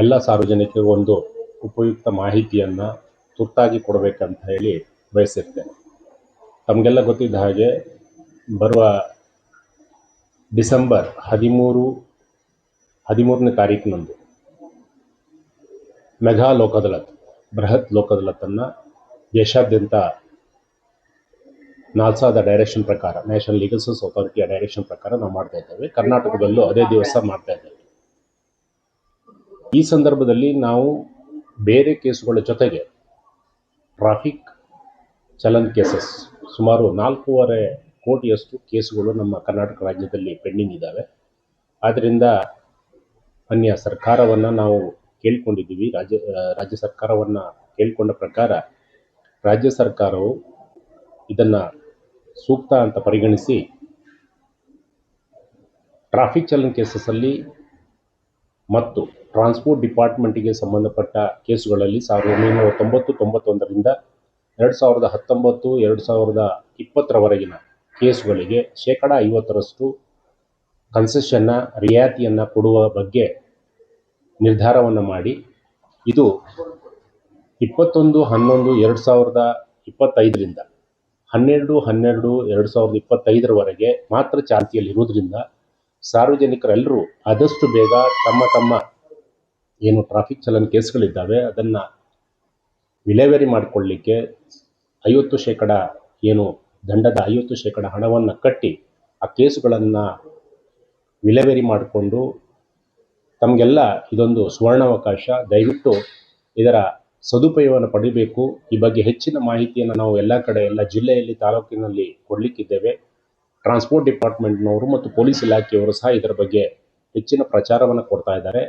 ಎಲ್ಲ ಸಾರ್ವಜನಿಕರಿಗೆ ಒಂದು ಉಪಯುಕ್ತ ಮಾಹಿತಿಯನ್ನು ತುರ್ತಾಗಿ ಕೊಡಬೇಕಂತ ಹೇಳಿ ಬಯಸಿರ್ತೇನೆ. ತಮಗೆಲ್ಲ ಗೊತ್ತಿದ್ದ ಹಾಗೆ ಬರುವ ಡಿಸೆಂಬರ್ ಹದಿಮೂರು, ಹದಿಮೂರನೇ ತಾರೀಕಿನಂದು ಮೆಘಾ ಲೋಕದಳತ್ ಬೃಹತ್ ಲೋಕದಲತನ್ನು ದೇಶಾದ್ಯಂತ ನಾಲ್ಸಾದ ಡೈರೆಕ್ಷನ್ ಪ್ರಕಾರ ನ್ಯಾಷನಲ್ ಲೀಗಲ್ ಸರ್ವಿಸ್ ಅಥಾರಿಟಿಯ ಡೈರೆಕ್ಷನ್ ಪ್ರಕಾರ ನಾವು ಮಾಡ್ತಾ ಇದ್ದೇವೆ. ಕರ್ನಾಟಕದಲ್ಲೂ ಅದೇ ದಿವಸ ಮಾಡ್ತಾ ಇದ್ದೇವೆ. ಈ ಸಂದರ್ಭದಲ್ಲಿ ನಾವು ಬೇರೆ ಕೇಸುಗಳ ಜೊತೆಗೆ ಟ್ರಾಫಿಕ್ ಚಲನ್ ಕೇಸಸ್ ಸುಮಾರು ನಾಲ್ಕೂವರೆ ಕೋಟಿಯಷ್ಟು ಕೇಸುಗಳು ನಮ್ಮ ಕರ್ನಾಟಕ ರಾಜ್ಯದಲ್ಲಿ ಪೆಂಡಿಂಗ್ ಇದ್ದಾವೆ ಆದ್ದರಿಂದ ಅನ್ಯ ಸರ್ಕಾರವನ್ನು ನಾವು ಕೇಳಿಕೊಂಡಿದ್ದೀವಿ. ರಾಜ್ಯ ರಾಜ್ಯ ಸರ್ಕಾರವನ್ನು ಕೇಳಿಕೊಂಡ ಪ್ರಕಾರ ರಾಜ್ಯ ಸರ್ಕಾರವು ಇದನ್ನು ಸೂಕ್ತ ಅಂತ ಪರಿಗಣಿಸಿ ಟ್ರಾಫಿಕ್ ಚಲನ್ ಕೇಸಸ್ಸಲ್ಲಿ ಮತ್ತು ಟ್ರಾನ್ಸ್ಪೋರ್ಟ್ ಡಿಪಾರ್ಟ್ಮೆಂಟಿಗೆ ಸಂಬಂಧಪಟ್ಟ ಕೇಸುಗಳಲ್ಲಿ ಸಾವಿರದ ಒಂಬೈನೂರ ತೊಂಬತ್ತು, ತೊಂಬತ್ತೊಂದರಿಂದ ಎರಡು ಸಾವಿರದ ಹತ್ತೊಂಬತ್ತು, ಎರಡು ಸಾವಿರದ ಇಪ್ಪತ್ತರವರೆಗಿನ ಕೇಸುಗಳಿಗೆ ಶೇಕಡ ಐವತ್ತರಷ್ಟು ಕನ್ಸೆಷನ್ನ, ರಿಯಾಯಿತಿಯನ್ನು ಕೊಡುವ ಬಗ್ಗೆ ನಿರ್ಧಾರವನ್ನು ಮಾಡಿ. ಇದು ಇಪ್ಪತ್ತೊಂದು, ಹನ್ನೊಂದು, ಎರಡು ಸಾವಿರದ ಇಪ್ಪತ್ತೈದರಿಂದ ಹನ್ನೆರಡು ಹನ್ನೆರಡು, ಎರಡು ಸಾವಿರದ ಇಪ್ಪತ್ತೈದರವರೆಗೆ ಮಾತ್ರ ಚಾಲ್ತಿಯಲ್ಲಿರುವುದರಿಂದ ಸಾರ್ವಜನಿಕರೆಲ್ಲರೂ ಆದಷ್ಟು ಬೇಗ ತಮ್ಮ ತಮ್ಮ ಏನು ಟ್ರಾಫಿಕ್ ಚಲನ್ ಕೇಸ್ಗಳಿದ್ದಾವೆ, ಅದನ್ನು ವಿಲೇವರಿ ಮಾಡಿಕೊಳ್ಳಿಕ್ಕೆ ಐವತ್ತು ಶೇಕಡ ಏನು ದಂಡದ ಐವತ್ತು ಶೇಕಡ ಹಣವನ್ನು ಕಟ್ಟಿ ಆ ಕೇಸುಗಳನ್ನು ವಿಲೇವರಿ ಮಾಡಿಕೊಂಡು ತಮಗೆಲ್ಲ ಇದೊಂದು ಸುವರ್ಣಾವಕಾಶ. ದಯವಿಟ್ಟು ಇದರ ಸದುಪಯೋಗವನ್ನು ಪಡಿಬೇಕು. ಈ ಬಗ್ಗೆ ಹೆಚ್ಚಿನ ಮಾಹಿತಿಯನ್ನು ನಾವು ಎಲ್ಲ ಕಡೆ, ಎಲ್ಲ ಜಿಲ್ಲೆಯಲ್ಲಿ, ತಾಲೂಕಿನಲ್ಲಿ ಕೊಡಲಿಕ್ಕಿದ್ದೇವೆ. ಟ್ರಾನ್ಸ್ಪೋರ್ಟ್ ಡಿಪಾರ್ಟ್ಮೆಂಟ್ನವರು ಮತ್ತು ಪೊಲೀಸ್ ಇಲಾಖೆಯವರು ಸಹ ಇದರ ಬಗ್ಗೆ ಹೆಚ್ಚಿನ ಪ್ರಚಾರವನ್ನು ಕೊಡ್ತಾ ಇದ್ದಾರೆ.